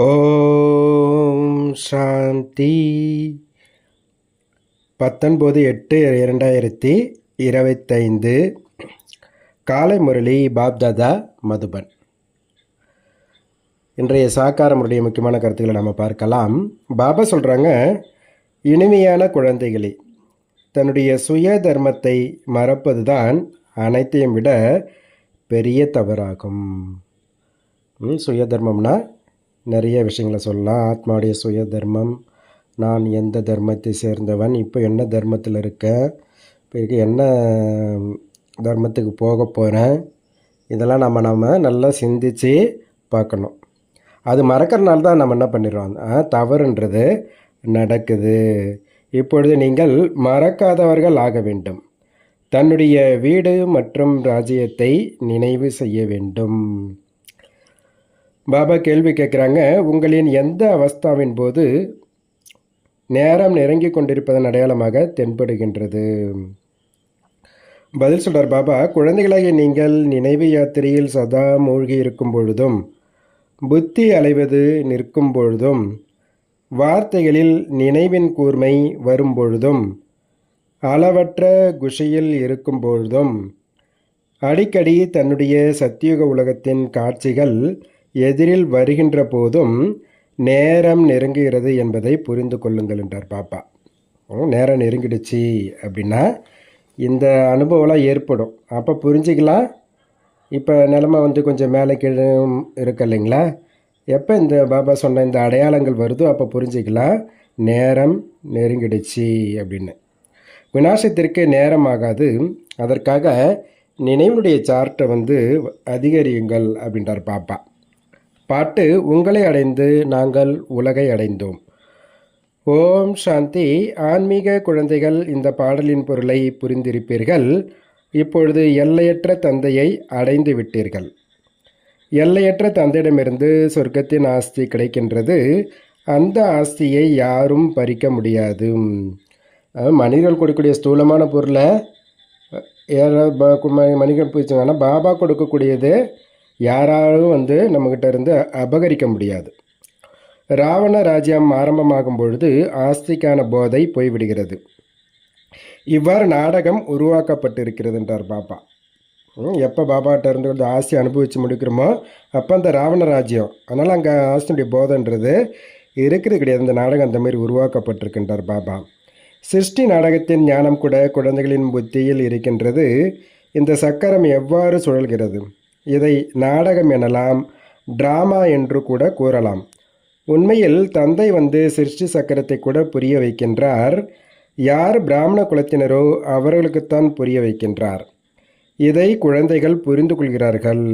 ஓம் சாந்தி. பத்தொன்பது எட்டு இரண்டாயிரத்தி இருபத்தைந்து. காலை முரளி பாப்தாதா மதுபன். இன்றைய சாக்கார முறைய முக்கியமான கருத்துக்களை நம்ம பார்க்கலாம். பாபா சொல்கிறாங்க இனிமையான குழந்தைகளே தன்னுடைய சுய தர்மத்தை மறப்பது தான் அனைத்தையும் விட பெரிய தவறாகும். சுய தர்மம்னா நிறைய விஷயங்களை சொல்லலாம். ஆத்மாவுடைய சுய தர்மம் நான் எந்த தர்மத்தை சேர்ந்தவன்? இப்போ என்ன தர்மத்தில் இருக்கேன் பிறகு என்ன தர்மத்துக்கு போக போகிறேன் இதெல்லாம் நம்ம நம்ம நல்லா சிந்தித்து பார்க்கணும். அது மறக்கிறனால தான் நம்ம என்ன பண்ணிடுறோம்? தவறுன்றது நடக்குது. இப்பொழுது நீங்கள் மறக்காதவர்கள் ஆக வேண்டும். தன்னுடைய வீடு மற்றும் ராஜ்யத்தை நினைவு செய்ய வேண்டும். பாபா கேள்வி கேட்குறாங்க உங்களின் எந்த அவஸ்தாவின் போது நேரம் நெருங்கி கொண்டிருப்பதன் அடையாளமாக தென்படுகின்றது? பதில் சொல்கிறார் பாபா குழந்தைகளாகிய நீங்கள் நினைவு யாத்திரையில் சதா மூழ்கி இருக்கும் பொழுதும் புத்தி அலைவது நிற்கும் பொழுதும் வார்த்தைகளில் நினைவின் கூர்மை வரும் பொழுதும் அளவற்ற குஷையில் இருக்கும் பொழுதும் அடிக்கடி தன்னுடைய சத்தியுக உலகத்தின் காட்சிகள் எதிரில் வருகின்ற போதும் நேரம் நெருங்குகிறது என்பதை புரிந்து கொள்ளுங்கள் என்றார் பாப்பா. நேரம் நெருங்கிடுச்சு அப்படின்னா இந்த அனுபவம்லாம் ஏற்படும். அப்போ புரிஞ்சுக்கலாம். இப்போ நிலமை வந்து கொஞ்சம் மேலே கீழே இருக்கு இல்லைங்களா? எப்போ இந்த பாபா சொன்ன இந்த அடையாளங்கள் வருதோ அப்போ புரிஞ்சுக்கலாம். நேரம் நெருங்கிடுச்சு அப்படின்னு. விநாசத்திற்கு நேரம் ஆகாது. அதற்காக நினைவுடைய சார்ட்டை வந்து அதிகரியுங்கள் அப்படின்றார் பாப்பா. பாட்டு உங்களை அடைந்து நாங்கள் உலகை அடைந்தோம். ஓம் சாந்தி. ஆன்மீக குழந்தைகள் இந்த பாடலின் பொருளை புரிந்திருப்பீர்கள். இப்பொழுது எல்லையற்ற தந்தையை அடைந்து விட்டீர்கள். எல்லையற்ற தந்தையிடமிருந்து சொர்க்கத்தின் ஆஸ்தி கிடைக்கின்றது. அந்த ஆஸ்தியை யாரும் பறிக்க முடியாது. மனிதர்கள் கொடுக்கக்கூடிய ஸ்தூலமான பொருளை ஏற மணிகள் கு- மனிதர்கள் பாபா கொடுக்கக்கூடியது யாராலும் வந்து நம்மக்கிட்ட இருந்து அபகரிக்க முடியாது. ராவண ராஜ்யம் ஆரம்பமாகும் பொழுது ஆஸ்திக்கான போதை போய்விடுகிறது. இவ்வாறு நாடகம் உருவாக்கப்பட்டிருக்கிறது என்றார் பாபா எப்போ பாபாட்ட இருந்து வந்து ஆஸ்தி அனுபவித்து முடிக்கிறோமோ அப்போ அந்த ராவண ராஜ்யம். அதனால் அங்கே ஆஸ்தியுடைய போதைன்றது இருக்கிறது கிடையாது. அந்த நாடகம் அந்த மாதிரி உருவாக்கப்பட்டிருக்கின்றார் பாபா சிருஷ்டி நாடகத்தின் ஞானம் கூட குழந்தைகளின் புத்தியில் இருக்கின்றது. இந்த சக்கரம் எவ்வாறு சுழல்கிறது? இதை நாடகம் எனலாம் டிராமா என்று கூட கூறலாம். உண்மையில் தந்தை வந்து சிருஷ்டி சக்கரத்தை கூட புரிய வைக்கின்றார். யார் பிராமண குலத்தினரோ அவர்களுக்குத்தான் புரிய வைக்கின்றார். இதை குழந்தைகள் புரிந்து கொள்கிறார்கள்.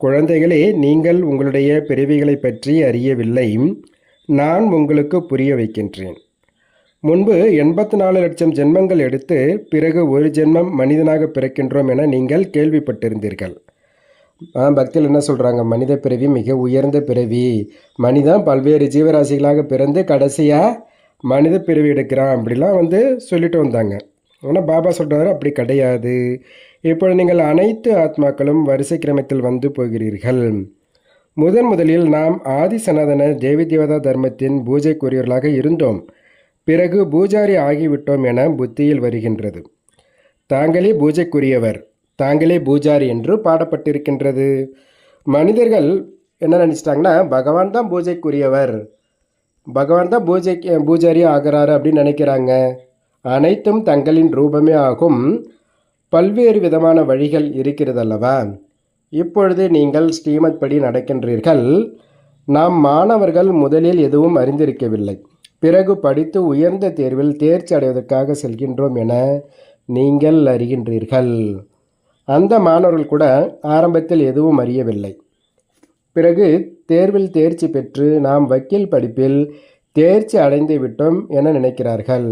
குழந்தைகளே நீங்கள் உங்களுடைய பிறவிகளை பற்றி அறியவில்லை. நான் உங்களுக்கு புரிய வைக்கின்றேன். முன்பு எண்பத்தி நாலு லட்சம் ஜென்மங்கள் எடுத்து பிறகு ஒரு ஜென்மம் மனிதனாக பிறக்கின்றோம் என நீங்கள் கேள்விப்பட்டிருந்தீர்கள். பக்தியில் என்ன சொல்கிறாங்க மனித பிறவி மிக உயர்ந்த பிறவி. மனிதன் பல்வேறு ஜீவராசிகளாக பிறந்து கடைசியாக மனித பிறவி எடுக்கிறான் அப்படிலாம் வந்து சொல்லிட்டு வந்தாங்க. ஆனால் பாபா சொல்கிறாரு அப்படி கிடையாது. இப்பொழுது நீங்கள் அனைத்து ஆத்மாக்களும் வரிசை கிரமத்தில் வந்து போகிறீர்கள். முதன் முதலில் நாம் ஆதி சனாதன தேவி தேவதா தர்மத்தின் பூஜைக்குரியவர்களாக இருந்தோம். பிறகு பூஜாரி ஆகிவிட்டோம் என புத்தியில் வருகின்றது. தாங்களே பூஜைக்குரியவர். தாங்களே பூஜாரி என்று பாடப்பட்டிருக்கின்றது. மனிதர்கள் என்ன நினச்சிட்டாங்கன்னா பகவான் தான் பூஜைக்குரியவர். பகவான் தான் பூஜை பூஜாரி ஆகிறாரு அப்படின்னு நினைக்கிறாங்க. அனைத்தும் தங்களின் ரூபமே ஆகும். பல்வேறு விதமான வழிகள் இருக்கிறதல்லவா? இப்பொழுது நீங்கள் ஸ்ரீமத் படி நடக்கின்றீர்கள். நாம் மாணவர்கள் முதலில் எதுவும் அறிந்திருக்கவில்லை. பிறகு படித்து உயர்ந்த தேர்வில் தேர்ச்சி அடைவதற்காக செல்கின்றோம் என நீங்கள் அறிகின்றீர்கள். அந்த மாணவர்கள் கூட ஆரம்பத்தில் எதுவும் அறியவில்லை. பிறகு தேர்வில் தேர்ச்சி பெற்று நாம் வக்கீல் படிப்பில் தேர்ச்சி அடைந்து விட்டோம் என நினைக்கிறார்கள்.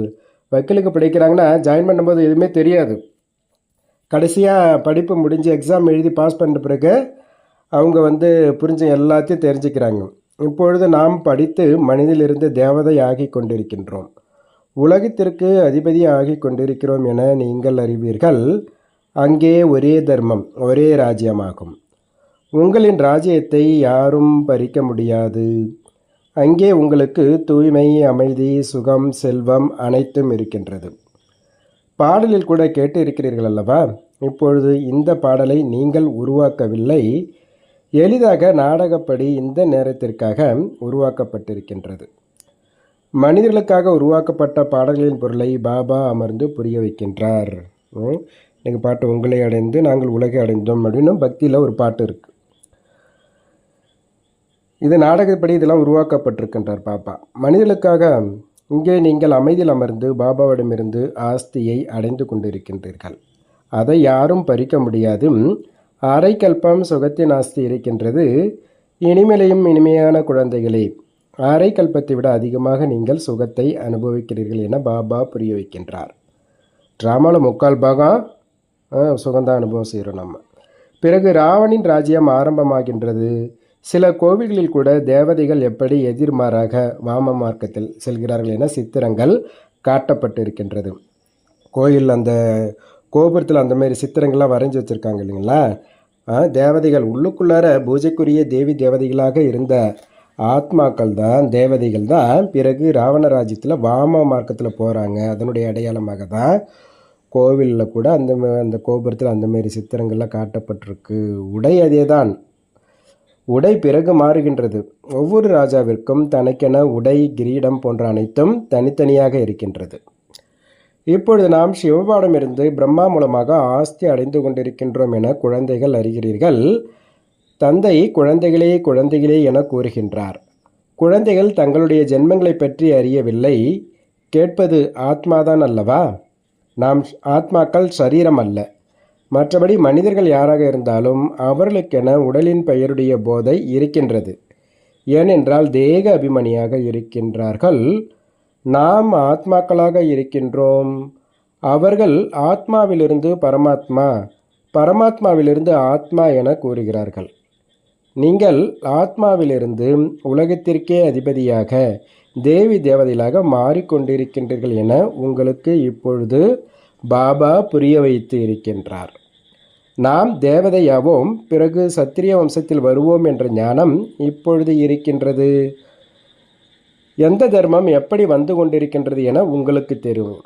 வக்கீலுக்கு படிக்கிறாங்கன்னா ஜாயின் பண்ணும்போது எதுவுமே தெரியாது. கடைசியாக படிப்பு முடிஞ்சு எக்ஸாம் எழுதி பாஸ் பண்ணுற பிறகு அவங்க வந்து புரிஞ்ச எல்லாத்தையும் தெரிஞ்சுக்கிறாங்க. இப்பொழுது நாம் படித்து மனிதிலிருந்து தேவதை ஆகி கொண்டிருக்கின்றோம். உலகத்திற்கு அதிபதி ஆகி கொண்டிருக்கிறோம் என நீங்கள் அறிவீர்கள். அங்கே ஒரே தர்மம் ஒரே ராஜ்யமாகும். உங்களின் ராஜ்யத்தை யாரும் பறிக்க முடியாது. அங்கே உங்களுக்கு தூய்மை அமைதி சுகம் செல்வம் அனைத்தும் இருக்கின்றது. பாடலில் கூட கேட்டு இருக்கிறீர்கள் அல்லவா? இப்பொழுது இந்த பாடலை நீங்கள் உருவாக்கவில்லை. எளிதாக நாடகப்படி இந்த நேரத்திற்காக உருவாக்கப்பட்டிருக்கின்றது. மனிதர்களுக்காக உருவாக்கப்பட்ட பாடல்களின் பொருளை பாபா அமர்ந்து புரிய வைக்கின்றார். ம், பாட்டு உங்களை அடைந்து நாங்கள் உலகை அடைந்தோம் அப்படின்னு பக்தியில் ஒரு பாட்டு இருக்குது இது நாடகப்படி இதெல்லாம் உருவாக்கப்பட்டிருக்கின்றார் பாபா மனிதர்களுக்காக இங்கே நீங்கள் அமைதியில் அமர்ந்து பாபாவிடமிருந்து ஆஸ்தியை அடைந்து கொண்டிருக்கின்றீர்கள். அதை யாரும் பறிக்க முடியாது. அரை கல்பம் சுகத்தின் ஆஸ்தி இருக்கின்றது. இனிமேலையும் இனிமையான குழந்தைகளே அரை கல்பத்தை விட அதிகமாக நீங்கள் சுகத்தை அனுபவிக்கிறீர்கள் என பாபா புரிய வைக்கின்றார். ட்ராமாவில் முக்கால் பாகம் ஆ, சுகந்தான் அனுபவம் செய்கிறோம் நம்ம. பிறகு ராவணின் ராஜ்யம் ஆரம்பமாகின்றது. சில கோவில்களில் கூட தேவதைகள் எப்படி எதிர்மாறாக வாம மார்க்கத்தில் செல்கிறார்கள் என சித்திரங்கள் காட்டப்பட்டு இருக்கின்றது கோயில் அந்த கோபுரத்தில் அந்த மாதிரி சித்திரங்கள்லாம் வரைஞ்சி வச்சுருக்காங்க இல்லைங்களா? தேவதைகள் உள்ளுக்குள்ளார பூஜைக்குரிய தேவி தேவதைகளாக இருந்த ஆத்மாக்கள் தான் தேவதைகள் தான். பிறகு ராவண ராஜ்யத்தில் வாம மார்க்கத்தில் போகிறாங்க அதனுடைய அடையாளமாக தான் கோவிலில் கூட அந்த அந்த கோபுரத்தில் அந்தமாரி சித்திரங்கள்லாம் காட்டப்பட்டிருக்கு. உடை அதே தான் உடை பிறகு மாறுகின்றது. ஒவ்வொரு ராஜாவிற்கும் தனக்கென உடை கிரீடம் போன்ற அனைத்தும் தனித்தனியாக இருக்கின்றது. இப்பொழுது நாம் சிவபாடமிருந்து பிரம்மா மூலமாக ஆஸ்தி அடைந்து கொண்டிருக்கின்றோம் என குழந்தைகள் அறிகிறீர்கள். தந்தை குழந்தைகளே குழந்தைகளே என கூறுகின்றார். குழந்தைகள் தங்களுடைய ஜென்மங்களை பற்றி அறியவில்லை. கேட்பது ஆத்மாதான் அல்லவா? நாம் ஆத்மாக்கள் சரீரம் அல்ல. மற்றபடி மனிதர்கள் யாராக இருந்தாலும் அவர்களுக்கென உடலின் பெயருடைய போதை இருக்கின்றது. ஏனென்றால் தேக அபிமனியாக இருக்கின்றார்கள். நாம் ஆத்மாக்களாக இருக்கின்றோம். அவர்கள் ஆத்மாவிலிருந்து பரமாத்மா பரமாத்மாவிலிருந்து ஆத்மா என கூறுகிறார்கள். நீங்கள் ஆத்மாவிலிருந்து உலகத்திற்கே அதிபதியாக தேவி தேவதைகளாக மாறிக்கொண்டிருக்கின்றீர்கள் என உங்களுக்கு இப்பொழுது பாபா புரிய வைத்து இருக்கின்றார். நாம் தேவதையாவோம் பிறகு சத்திரிய வம்சத்தில் வருவோம் என்ற ஞானம் இப்பொழுது இருக்கின்றது. எந்த தர்மம் எப்படி வந்து கொண்டிருக்கின்றது என உங்களுக்கு தெரியும்.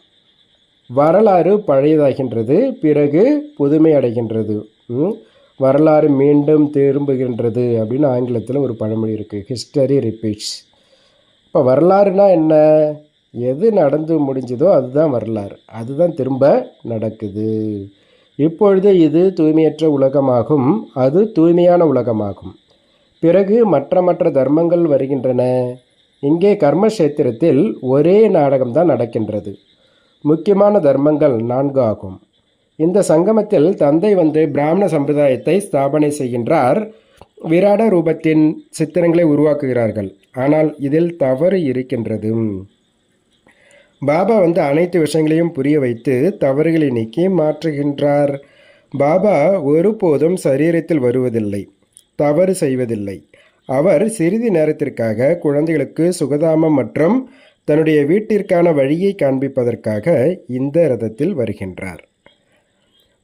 வரலாறு பழையதாகின்றது பிறகு புதுமை அடைகின்றது. ம்? வரலாறு மீண்டும் திரும்புகின்றது அப்படின்னு ஆங்கிலத்தில் ஒரு பழமொழி இருக்குது ஹிஸ்டரி ரிப்பீட்ஸ் இப்போ வரலாறுனா என்ன? எது நடந்து முடிஞ்சதோ அதுதான் வரலாறு. அதுதான் திரும்ப நடக்குது. இப்பொழுது இது தூய்மையற்ற உலகமாகும். அது தூய்மையான உலகமாகும். பிறகு மற்ற மற்ற தர்மங்கள் வருகின்றன. இங்கே கர்மக்ஷேத்திரத்தில் ஒரே நாடகம்தான் நடக்கின்றது. முக்கியமான தர்மங்கள் நான்கு ஆகும். இந்த சங்கமத்தில் தந்தை வந்து பிராமண சம்பிரதாயத்தை ஸ்தாபனை செய்கின்றார். விராட ரூபத்தின் சித்திரங்களை உருவாக்குகிறார்கள். ஆனால் இதில் தவறு இருக்கின்றது. பாபா வந்து அனைத்து விஷயங்களையும் புரிய வைத்து தவறுகளை நீக்கி மாற்றுகின்றார். பாபா ஒருபோதும் சரீரத்தில் வருவதில்லை தவறு செய்வதில்லை. அவர் சிறிது நேரத்திற்காக குழந்தைகளுக்கு சுகதாமம் மற்றும் தன்னுடைய வீட்டிற்கான வழியை காண்பிப்பதற்காக இந்த ரதத்தில் வருகின்றார்.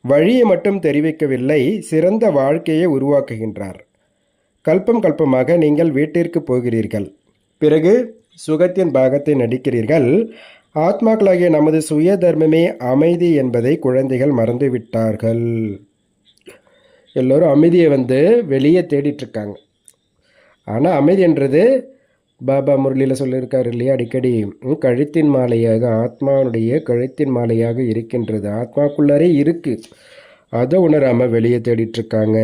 வழியை மட்டும் தெரிவிக்கவில்லை சிறந்த வாழ்க்கையை உருவாக்குகின்றார். கல்பம் கல்பமாக நீங்கள் வீட்டிற்கு போகிறீர்கள். பிறகு சுகத்தின் பாகத்தை நடிக்கிறீர்கள். ஆத்மாக்களாகிய நமது சுய தர்மமே அமைதி என்பதை குழந்தைகள் மறந்துவிட்டார்கள். எல்லோரும் அமைதியை வந்து வெளியே தேடிட்டு இருக்காங்க ஆனால் அமைதின்றது பாபா முரளியில் சொல்லியிருக்காரு இல்லையா? அடிக்கடி கழுத்தின் மாலையாக ஆத்மாவுடைய கழுத்தின் மாலையாக இருக்கின்றது. ஆத்மாக்குள்ளாரே இருக்குது அதை உணராமல் வெளியே தேடிட்டுருக்காங்க.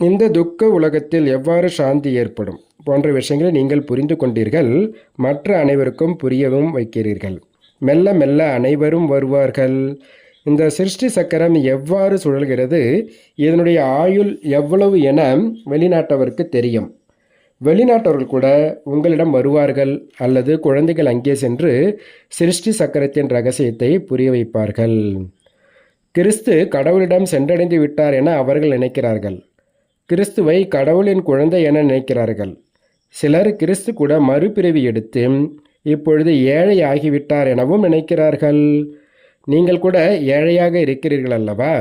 இந்த துக்க உலகத்தில் எவ்வாறு சாந்தி ஏற்படும்? போன்ற விஷயங்களை நீங்கள் புரிந்து கொண்டீர்கள். மற்ற அனைவருக்கும் புரியவும் வைக்கிறீர்கள். மெல்ல மெல்ல அனைவரும் வருவார்கள். இந்த சிருஷ்டி சக்கரம் எவ்வாறு சுழல்கிறது? இதனுடைய ஆயுள் எவ்வளவு என வெளிநாட்டவருக்கு தெரியும். வெளிநாட்டவர்கள் கூட உங்களிடம் வருவார்கள் அல்லது குழந்தைகள் அங்கே சென்று சிருஷ்டி சக்கரத்தின் ரகசியத்தை புரிய வைப்பார்கள். கிறிஸ்து கடவுளிடம் சென்றடைந்து விட்டார் என அவர்கள் நினைக்கிறார்கள். கிறிஸ்துவை கடவுளின் குழந்தை என நினைக்கிறார்கள். சிலர் கிறிஸ்து கூட மறுபிறவி எடுத்து இப்பொழுது ஏழை ஆகிவிட்டார் எனவும் நினைக்கிறார்கள். நீங்கள் கூட ஏழையாக இருக்கிறீர்கள் அல்லவா?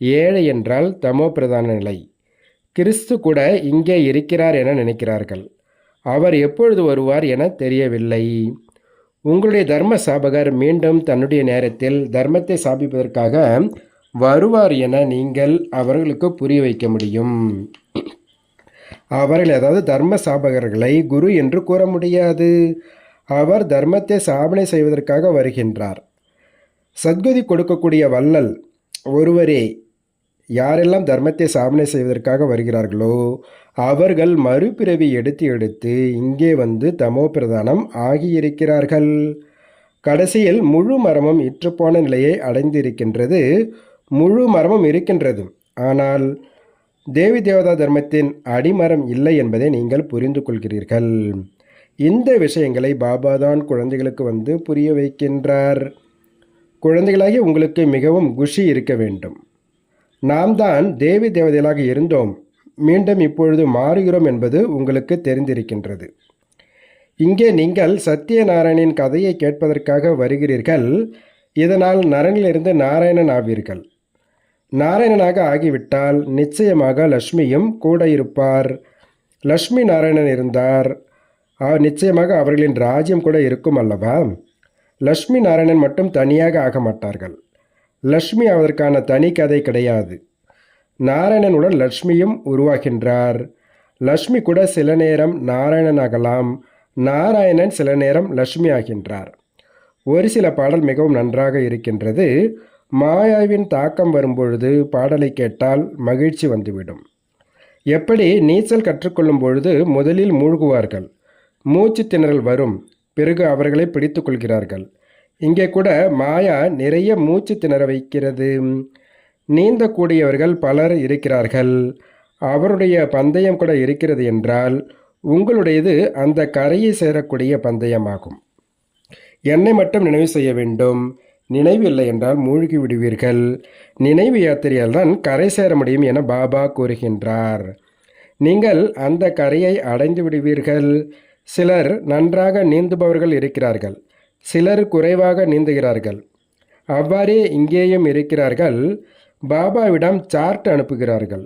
ஏழை என்றால் தமோ பிரதான நிலை. கிறிஸ்து கூட இங்கே இருக்கிறார் என நினைக்கிறார்கள். அவர் எப்பொழுது வருவார் என தெரியவில்லை. உங்களுடைய தர்ம சாபகர் மீண்டும் தன்னுடைய நேரத்தில் தர்மத்தை சாபிப்பதற்காக வருவார் என நீங்கள் அவர்களுக்கு புரிய வைக்க முடியும். அவர்கள் அதாவது தர்ம சாபகர்களை குரு என்று கூற முடியாது. அவர் தர்மத்தை சாபனை செய்வதற்காக வருகின்றார். சத்குதி கொடுக்கக்கூடிய வள்ளல் ஒருவரே யாரெல்லாம் தர்மத்தை சாமனை செய்வதற்காக வருகிறார்களோ அவர்கள் மறுபிறவி எடுத்து எடுத்து இங்கே வந்து தமோ பிரதானம் ஆகியிருக்கிறார்கள். கடைசியில் முழு மரமும் இற்றுப்போன நிலையை அடைந்திருக்கின்றது முழு மரமும் இருக்கின்றது. ஆனால் தேவி தேவதா தர்மத்தின் அடிமரம் இல்லை என்பதை நீங்கள் புரிந்து கொள்கிறீர்கள். இந்த விஷயங்களை பாபா தான் குழந்தைகளுக்கு வந்து புரிய வைக்கின்றார். குழந்தைகளாகி உங்களுக்கு மிகவும் குஷி இருக்க வேண்டும். நாம் தான் தேவி தேவதைகளாக இருந்தோம். மீண்டும் இப்பொழுது மாறுகிறோம் என்பது உங்களுக்கு தெரிந்திருக்கின்றது. இங்கே நீங்கள் சத்யநாராயணின் கதையை கேட்பதற்காக வருகிறீர்கள். இதனால் நரனிலிருந்து நாராயணன் ஆவீர்கள். நாராயணனாக ஆகிவிட்டால் நிச்சயமாக லக்ஷ்மியும் கூட இருப்பார். லக்ஷ்மி நாராயணன் இருந்தார். நிச்சயமாக அவர்களின் ராஜ்யம் கூட இருக்கும் அல்லவா? லக்ஷ்மி நாராயணன் மட்டும் தனியாக ஆக மாட்டார்கள். லக்ஷ்மி அவதற்கான தனி கதை கிடையாது. நாராயணனுடன் லக்ஷ்மியும் உருவாகின்றார். லக்ஷ்மி கூட சில நேரம் நாராயணன் ஆகலாம் நாராயணன் சில நேரம் லக்ஷ்மி ஆகின்றார். ஒரு சில பாடல் மிகவும் நன்றாக இருக்கின்றது. மாயாவின் தாக்கம் வரும்பொழுது பாடலை கேட்டால் மகிழ்ச்சி வந்துவிடும். எப்படி நீச்சல் கற்றுக்கொள்ளும் பொழுது முதலில் மூழ்குவார்கள். மூச்சு திணறல் வரும். பிறகு அவர்களை பிடித்து கொள்கிறார்கள். இங்கே கூட மாயா நிறைய மூச்சு திணற வைக்கிறது. நீந்தக்கூடியவர்கள் பலர் இருக்கிறார்கள். அவருடைய பந்தயம் கூட இருக்கிறது என்றால் உங்களுடையது அந்த கரையை சேரக்கூடிய பந்தயமாகும். என்னை மட்டும் நினைவு செய்ய வேண்டும். நினைவு இல்லை என்றால் மூழ்கி விடுவீர்கள். நினைவு யாத்திரையால் தான் கரை சேர முடியும் என பாபா கூறுகின்றார். நீங்கள் அந்த கரையை அடைந்து விடுவீர்கள். சிலர் நன்றாக நீந்துபவர்கள் இருக்கிறார்கள். சிலர் குறைவாக நீந்துகிறார்கள். அவ்வாறே இங்கேயும் இருக்கிறார்கள். பாபாவிடம் சார்ட் அனுப்புகிறார்கள்.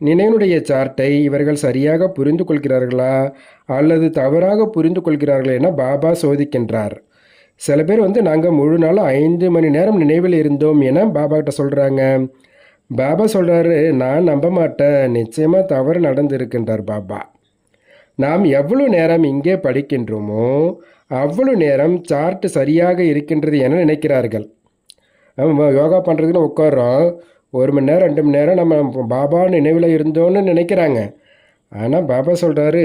நினைவுடைய சார்ட்டை இவர்கள் சரியாக புரிந்து கொள்கிறார்களா? அல்லது தவறாக புரிந்து கொள்கிறார்களா என பாபா சோதிக்கின்றார். சில பேர் வந்து நாங்கள் முழு நாளும் ஐந்து மணி நேரம் நினைவில் இருந்தோம் என பாபா கிட்ட சொல்கிறாங்க பாபா சொல்கிறாரு நான் நம்ப மாட்டேன். நிச்சயமாக தவறு நடந்திருக்கின்றார் பாபா. நாம் எவ்வளோ நேரம் இங்கே படிக்கின்றோமோ அவ்வளோ நேரம் சார்ட்டு சரியாக இருக்கின்றது என நினைக்கிறார்கள். நம்ம யோகா பண்ணுறதுன்னு உட்காரோம் ஒரு மணி நேரம் ரெண்டு மணி நேரம் நம்ம பாபா நினைவில் இருந்தோன்னு நினைக்கிறாங்க. ஆனால் பாபா சொல்கிறாரு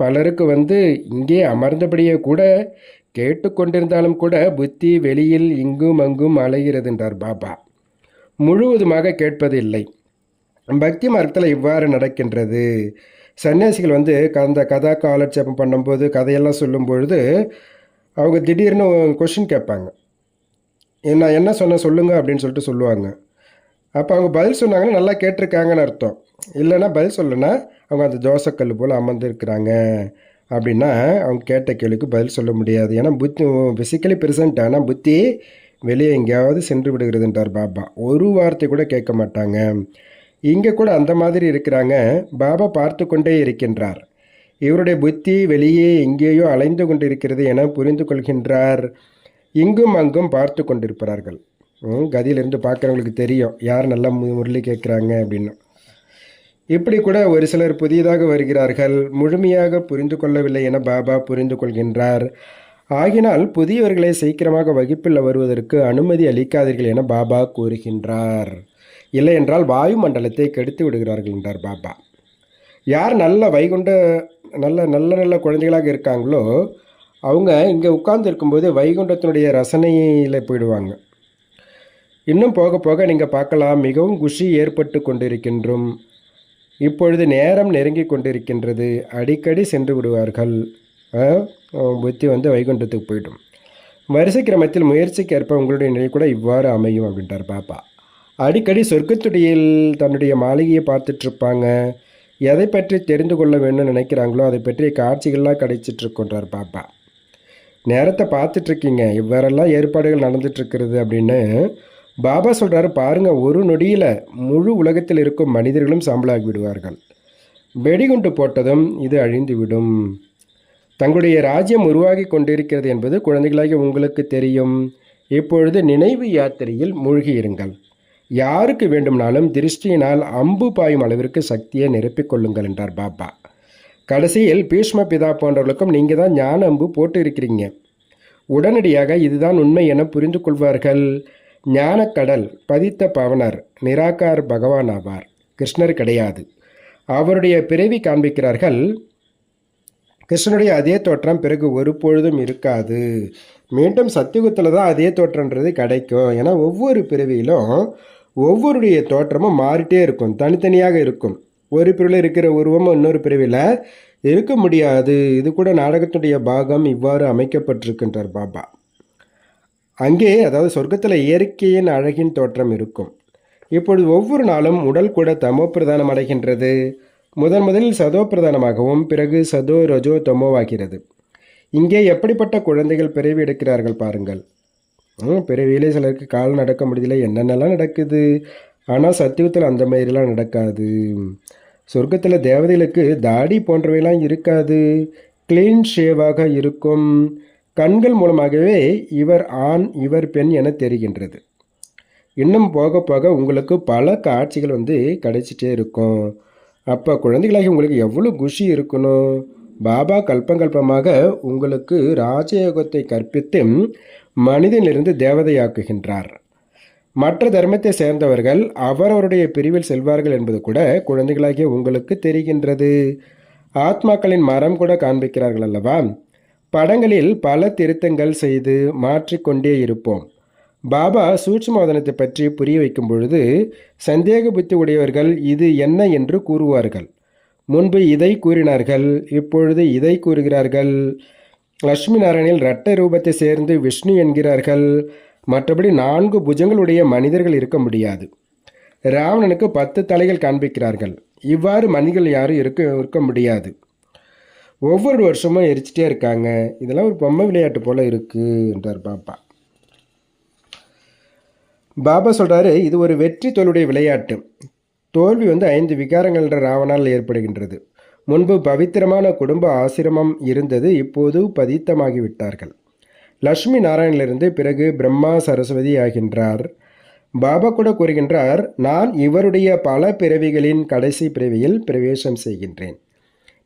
பலருக்கு வந்து இங்கே அமர்ந்தபடியே கூட கேட்டுக்கொண்டிருந்தாலும் கூட புத்தி வெளியில் இங்கும் அங்கும் அலைகிறதுன்றார் பாபா. முழுவதுமாக கேட்பது இல்லை பக்தி மரத்தில் இவ்வாறு நடக்கின்றது. சன்னியாசிகள் வந்து அந்த கதா காலட்சேபம் பண்ணும்போது கதையெல்லாம் சொல்லும் பொழுது அவங்க திடீர்னு கொஷின் கேட்பாங்க. நான் என்ன சொன்னேன் சொல்லுங்கள் அப்படின்னு சொல்லிட்டு சொல்லுவாங்க. அப்போ அவங்க பதில் சொன்னாங்கன்னா நல்லா கேட்டிருக்காங்கன்னு அர்த்தம். இல்லைன்னா பதில் சொல்லனா அவங்க அந்த தோசைக்கல் போல் அமர்ந்திருக்கிறாங்க அப்படின்னா அவங்க கேட்ட கேள்விக்கு பதில் சொல்ல முடியாது. ஏன்னா புத்தி ஃபிசிக்கலி ப்ரெசன்ட் ஆனால் புத்தி வெளியே எங்கேயாவது சென்று விடுகிறதுன்றார் பாபா. ஒரு வார்த்தை கூட கேட்க மாட்டாங்க. இங்கே கூட அந்த மாதிரி இருக்கிறாங்க. பாபா பார்த்து கொண்டே இருக்கின்றார். இவருடைய புத்தி வெளியே எங்கேயோ அலைந்து கொண்டிருக்கிறது என புரிந்து கொள்கின்றார். இங்கும் அங்கும் பார்த்து கொண்டிருப்பார்கள் கதியிலிருந்து பார்க்குறவங்களுக்கு தெரியும். யார் நல்லா மு- முரளி கேட்குறாங்க அப்படின்னு. இப்படி கூட ஒரு சிலர் புதியதாக வருகிறார்கள். முழுமையாக புரிந்து கொள்ளவில்லை என பாபா புரிந்து கொள்கின்றார். ஆகினால் புதியவர்களை சீக்கிரமாக வகுப்பில் வருவதற்கு அனுமதி அளிக்காதீர்கள் என பாபா கூறுகின்றார். இல்லை என்றால் வாயுமண்டலத்தை கெடுத்து விடுகிறார்கள் என்றார் பாபா. யார் நல்ல வைகுண்ட நல்ல நல்ல நல்ல குழந்தைகளாக இருக்காங்களோ அவங்க இங்கே உட்கார்ந்து இருக்கும்போது வைகுண்டத்தினுடைய ரசனையில் போயிடுவாங்க. இன்னும் போக போக நீங்கள் பார்க்கலாம் மிகவும் குஷி ஏற்பட்டு கொண்டிருக்கின்றோம் இப்பொழுது நேரம் நெருங்கி கொண்டிருக்கின்றது அடிக்கடி சென்று விடுவார்கள். புத்தி வந்து வைகுண்டத்துக்கு போய்டும். வரிசை கிரமத்தில் முயற்சிக்கு ஏற்ப உங்களுடைய நிலை கூட இவ்வாறு அமையும் அப்படின்றார் பாப்பா அடிக்கடி சொர்க்கத்துடியில் தன்னுடைய மாளிகையை பார்த்துட்ருப்பாங்க எதை பற்றி தெரிந்து கொள்ள வேணும்னு நினைக்கிறாங்களோ அதை பற்றிய காட்சிகள்லாம் கிடைச்சிட்ருக்குன்றார் பாப்பா. நேரத்தை பார்த்துட்ருக்கீங்க இவ்வாறெல்லாம் ஏற்பாடுகள் நடந்துகிட்ருக்கிறது அப்படின்னு பாபா சொல்கிறாரு பாருங்கள் ஒரு நொடியில் முழு உலகத்தில் இருக்கும் மனிதர்களும் சாம்பலாகி விடுவார்கள். வெடிகுண்டு போட்டதும் இது அழிந்துவிடும். தங்களுடைய ராஜ்யம் உருவாகி கொண்டிருக்கிறது என்பது குழந்தைகளாகி உங்களுக்கு தெரியும். இப்பொழுது நினைவு யாத்திரையில் மூழ்கியிருங்கள். யாருக்கு வேண்டுமானாலும் திருஷ்டியினால் அம்பு பாயும் அளவிற்கு சக்தியை நிரப்பிக் கொள்ளுங்கள் என்றார் பாபா. கடைசியில் பீஷ்ம பிதா போன்றவர்களுக்கும் நீங்கள் தான் ஞான அம்பு போட்டு இருக்கிறீங்க. உடனடியாக இதுதான் உண்மை என புரிந்து கொள்வார்கள். ஞானக்கடல் பதித்த பவனர் நிராகார் பகவான் ஆவார். கிருஷ்ணர் கிடையாது. அவருடைய பிறவி காண்பிக்கிறார்கள் கிருஷ்ணனுடைய அதே தோற்றம் பிறகு ஒரு பொழுதும் இருக்காது. மீண்டும் சத்தியுகத்தில் தான் அதே தோற்றன்றது கிடைக்கும் ஏன்னா ஒவ்வொரு பிறவியிலும் ஒவ்வொருடைய தோற்றமும் மாறிட்டே இருக்கும் தனித்தனியாக இருக்கும். ஒரு பிரிவில் இருக்கிற உருவம் இன்னொரு பிரிவில் இருக்க முடியாது. இது கூட நாடகத்துடைய பாகம் இவ்வாறு அமைக்கப்பட்டிருக்கின்றார் பாபா. அங்கே அதாவது சொர்க்கத்தில் இயற்கையின் அழகின் தோற்றம் இருக்கும். இப்பொழுது ஒவ்வொரு நாளும் உடல் கூட தமோ பிரதானம் அடைகின்றது. முதன் முதலில் சதோ பிரதானமாகவும் பிறகு சதோ ரஜோ தமோவாகிறது. இங்கே எப்படிப்பட்ட குழந்தைகள் பிறவி எடுக்கிறார்கள் பாருங்கள். பிறவியிலே சிலருக்கு கால் நடக்க முடியல. என்னென்னலாம் நடக்குது? ஆனால் சத்தியத்தில் அந்த மாதிரிலாம் நடக்காது. சொர்க்கத்தில் தேவதைகளுக்கு தாடி போன்றவையெல்லாம் இருக்காது. க்ளீன் ஷேவாக இருக்கும். கண்கள் மூலமாகவே இவர் ஆண் இவர் பெண் என தெரிகின்றது. இன்னும் போக போக உங்களுக்கு பல காட்சிகள் வந்து கிடைச்சிட்டே இருக்கும். அப்போ குழந்தைகளாகி உங்களுக்கு எவ்வளோ குஷி இருக்கணும்? பாபா கல்பங்கல்பமாக உங்களுக்கு ராஜயோகத்தை கற்பித்து மனிதனிலிருந்து தேவதையாக்குகின்றார். மற்ற தர்மத்தை சேர்ந்தவர்கள் அவரவருடைய பிரிவில் செல்வார்கள் என்பது கூட குழந்தைகளாகிய உங்களுக்கு தெரிகின்றது. ஆத்மாக்களின் மரம் கூட காண்பிக்கிறார்கள் அல்லவா? படங்களில் பல திருத்தங்கள் செய்து மாற்றிக்கொண்டே இருப்போம். பாபா சூட்சுமோதனத்தை பற்றி புரிய வைக்கும் பொழுது சந்தேக புத்தி உடையவர்கள் இது என்ன என்று கூறுவார்கள். முன்பு இதை கூறினார்கள் இப்பொழுது இதை கூறுகிறார்கள். லட்சுமி நாராயணில் இரட்டை ரூபத்தை சேர்ந்து விஷ்ணு என்கிறார்கள். மற்றபடி நான்கு புஜங்களுடைய மனிதர்கள் இருக்க முடியாது. ராவணனுக்கு பத்து தலைகள் காண்பிக்கிறார்கள். இவ்வாறு மனிதர்கள் யாரும் இருக்க இருக்க முடியாது. ஒவ்வொரு வருஷமும் எரிச்சிட்டே இருக்காங்க. இதெல்லாம் ஒரு பொம்மை விளையாட்டு போல் இருக்கு என்றார் பாப்பா. பாபா சொல்கிறாரு இது ஒரு வெற்றி தோல்வியுடைய விளையாட்டு. தோல்வி வந்து ஐந்து விகாரங்கள் என்ற ராவணால் ஏற்படுகின்றது. முன்பு பவித்திரமான குடும்ப ஆசிரமம் இருந்தது இப்போது பதித்தமாகிவிட்டார்கள். லக்ஷ்மி நாராயணிலிருந்து பிறகு பிரம்மா சரஸ்வதி ஆகின்றார். பாபா கூட கூறுகின்றார் நான் இவருடைய பல பிறவிகளின் கடைசி பிறவியில் பிரவேசம் செய்கின்றேன்.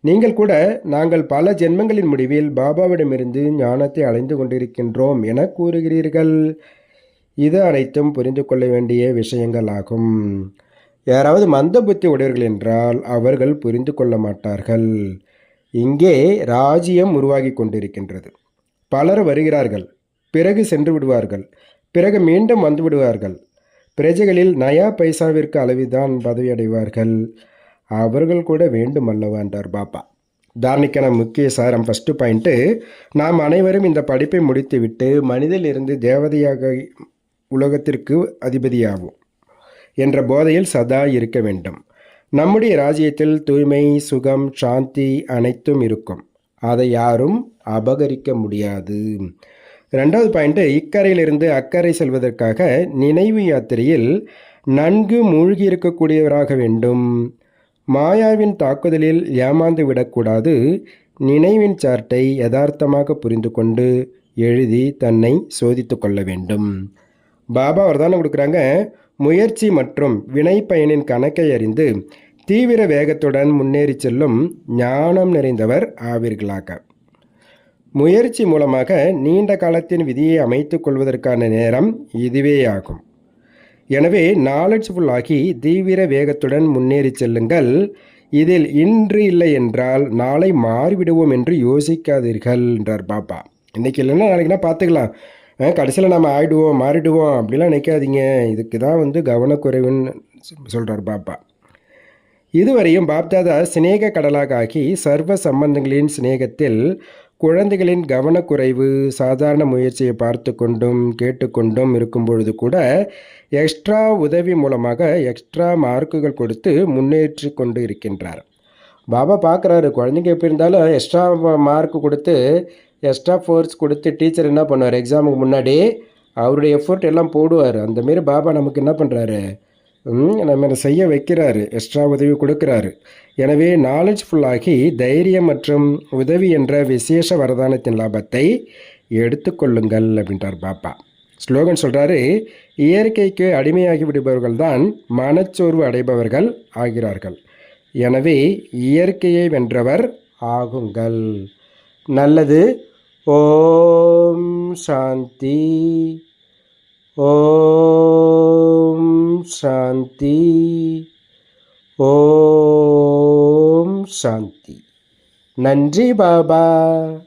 நீங்கள் கூட நாங்கள் பல ஜென்மங்களின் முடிவில் பாபாவிடமிருந்து ஞானத்தை அடைந்து கொண்டிருக்கின்றோம் என கூறுகிறீர்கள். இது அனைத்தும் புரிந்து கொள்ள வேண்டிய விஷயங்கள் ஆகும் யாராவது மந்த புத்தி உடையவர்கள் என்றால் அவர்கள் புரிந்து கொள்ள மாட்டார்கள். இங்கே ராஜ்யம் உருவாகி கொண்டிருக்கின்றது. பலர் வருகிறார்கள். பிறகு சென்று விடுவார்கள். பிறகு மீண்டும் வந்து விடுவார்கள். பிரஜைகளில் நயா பைசாவிற்கு அளவில்தான் பதவி அடைவார்கள் அவர்கள் கூட வேண்டும் அல்லவா என்றார் பாபா. தாரணிக்கான முக்கிய சாரம் ஃபஸ்ட்டு பாயிண்ட்டு நாம் அனைவரும் இந்த படிப்பை முடித்துவிட்டு மனிதிலிருந்து தேவதையாக உலகத்திற்கு அதிபதியாகும் என்ற போதையில் சதா இருக்க வேண்டும். நம்முடைய ராஜ்யத்தில் தூய்மை சுகம் சாந்தி அனைத்தும் இருக்கும். அதை யாரும் அபகரிக்க முடியாது. ரெண்டாவது பாயிண்ட்டு இக்கரையிலிருந்து அக்கறை செல்வதற்காக நினைவு யாத்திரையில் நன்கு மூழ்கி இருக்கக்கூடியவராக வேண்டும். மாயாவின் தாக்குதலில் ஏமாந்து விடக்கூடாது. நினைவின் சார்ட்டை யதார்த்தமாக புரிந்து கொண்டு எழுதி தன்னை சோதித்து கொள்ள வேண்டும். பாபா வரதானம் கொடுக்குறாங்க. முயற்சி மற்றும் வினை பயனின் கணக்கை அறிந்து தீவிர வேகத்துடன் முன்னேறி செல்லும் ஞானம் நிறைந்தவர் ஆவீர்களாக. முயற்சி மூலமாக நீண்ட காலத்தின் விதியை அமைத்துக் கொள்வதற்கான நேரம் இதுவே ஆகும் எனவே நாலெட்ஜ்ஃபுல் ஆகி தீவிர வேகத்துடன் முன்னேறி செல்லுங்கள். இதில் இன்று இல்லை என்றால் நாளை மாறிவிடுவோம் என்று யோசிக்காதீர்கள் என்றார் பாப்பா. இன்னைக்கு இல்லைன்னா நாளைக்குனா பார்த்துக்கலாம். கடைசியில் நம்ம ஆயிடுவோம் மாறிடுவோம் அப்படிலாம் நினைக்காதீங்க. இதுக்கு தான் வந்து கவனக்குறைவுன்னு சொல்கிறார் பாப்பா. இதுவரையும் பாப்தாதா சிநேக கடலாக ஆகி சர்வ சம்பந்தங்களின் சிநேகத்தில் குழந்தைகளின் கவனக்குறைவு சாதாரண முயற்சியை பார்த்து கொண்டும் கேட்டுக்கொண்டும் இருக்கும் பொழுது கூட எக்ஸ்ட்ரா உதவி மூலமாக எக்ஸ்ட்ரா மார்க்குகள் கொடுத்து முன்னேற்றி கொண்டு இருக்கின்றார். பாபா பார்க்குறாரு குழந்தைங்க எப்படி இருந்தாலும் எக்ஸ்ட்ரா மார்க் கொடுத்து எக்ஸ்ட்ரா ஃபோர்ஸ் கொடுத்து டீச்சர் என்ன பண்ணுவார்? எக்ஸாமுக்கு முன்னாடி அவருடைய எஃபோர்ட் எல்லாம் போடுவார். அந்தமாரி பாபா நமக்கு என்ன பண்ணுறாரு நம்ம செய்ய வைக்கிறாரு. எக்ஸ்ட்ரா உதவி கொடுக்குறாரு. எனவே நாலேஜ் ஃபுல்லாகி தைரியம் மற்றும் உதவி என்ற விசேஷ வரதானத்தின் லாபத்தை எடுத்துக்கொள்ளுங்கள் அப்படின்றார் பாப்பா ஸ்லோகன் சொல்கிறாரு இயற்கைக்கு அடிமையாகி விடுபவர்கள் தான் மனச்சோர்வு அடைபவர்கள் ஆகிறார்கள். எனவே இயற்கையை வென்றவர் ஆகுங்கள். நல்லது ஓம் சாந்தி. ஓம் சாந்தி. ஓம் சாந்தி. நன்றி பாபா.